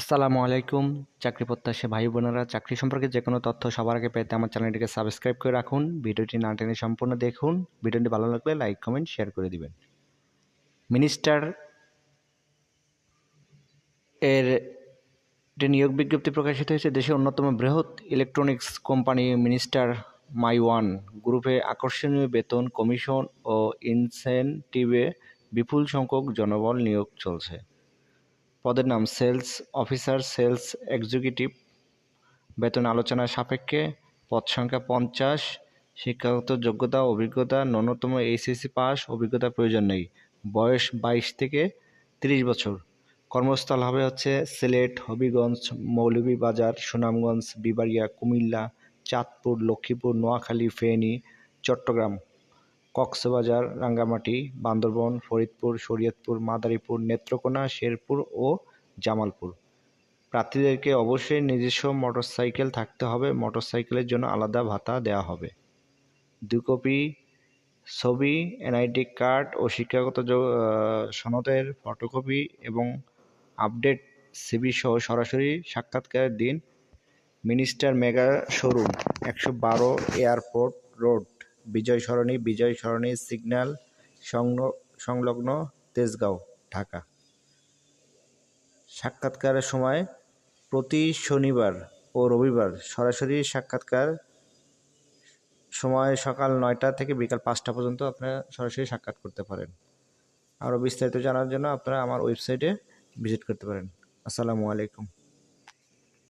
আসসালামু আলাইকুম, চাকরি প্রত্যাশী ভাই বোনেরা। চাকরি সম্পর্কে যে কোনো তথ্য সবার আগে পেতে আমার চ্যানেলটিকে সাবস্ক্রাইব করে রাখুন। ভিডিওটি না টেনে সম্পূর্ণ দেখুন। ভিডিওটি ভালো লাগলে লাইক, কমেন্ট, শেয়ার করে দিবেন। মিনিস্টার এর একটি নিয়োগ বিজ্ঞপ্তি প্রকাশিত হয়েছে। দেশের অন্যতম বৃহৎ electronics company Minister My One গ্রুপে আকর্ষণীয় বেতন, কমিশন ও ইনসেনটিভে বিপুল সংখ্যক জনবল নিয়োগ চলছে। পদের নাম সেলস অফিসার, সেলস এক্সিকিউটিভ। বেতন আলোচনা সাপেক্ষে পদ সংখ্যা পঞ্চাশ। শিক্ষাগত যোগ্যতা, অভিজ্ঞতা, ন্যূনতম এইচএসসি পাস অভিজ্ঞতা প্রয়োজন নেই। বয়স বাইশ থেকে তিরিশ বছর। কর্মস্থল হবে হচ্ছে সিলেট, হবিগঞ্জ মৌলভীবাজার সুনামগঞ্জ, বিবাড়িয়া, কুমিল্লা, চাঁদপুর, লক্ষ্মীপুর, নোয়াখালী, ফেনী, চট্টগ্রাম। কক্সবাজার, রাঙ্গামাটি, বান্দরবন, ফরিদপুর, শরীয়তপুর, মাদারীপুর, নেত্রকোনা, শেরপুর ও জামালপুর। প্রার্থীদেরকে অবশ্যই নিজস্ব মোটরসাইকেল থাকতে হবে। মোটরসাইকেলের জন্য আলাদা ভাতা দেওয়া হবে। দু কপি ছবি, এনআইডি কার্ড ও শিক্ষাগত সনদের ফটোকপি এবং আপডেট সিবি সহ সরাসরি সাক্ষাৎকারের দিন। মিনিস্টার মেগা শোরুম, একশো বারো airport road. Bijoy Sarani Bijoy Sarani signal সংল- সংলগ্ন তেজগাঁও, ঢাকা। সাক্ষাৎকারের সময় প্রতি শনিবার ও রবিবার সরাসরি সাক্ষাৎকার সময় সকাল নয়টা থেকে বিকাল পাঁচটা পর্যন্ত আপনারা সরাসরি সাক্ষাৎ করতে পারেন। আরও বিস্তারিত জানার জন্য আপনারা আমার ওয়েবসাইটে ভিজিট করতে পারেন। আসসালামু আলাইকুম।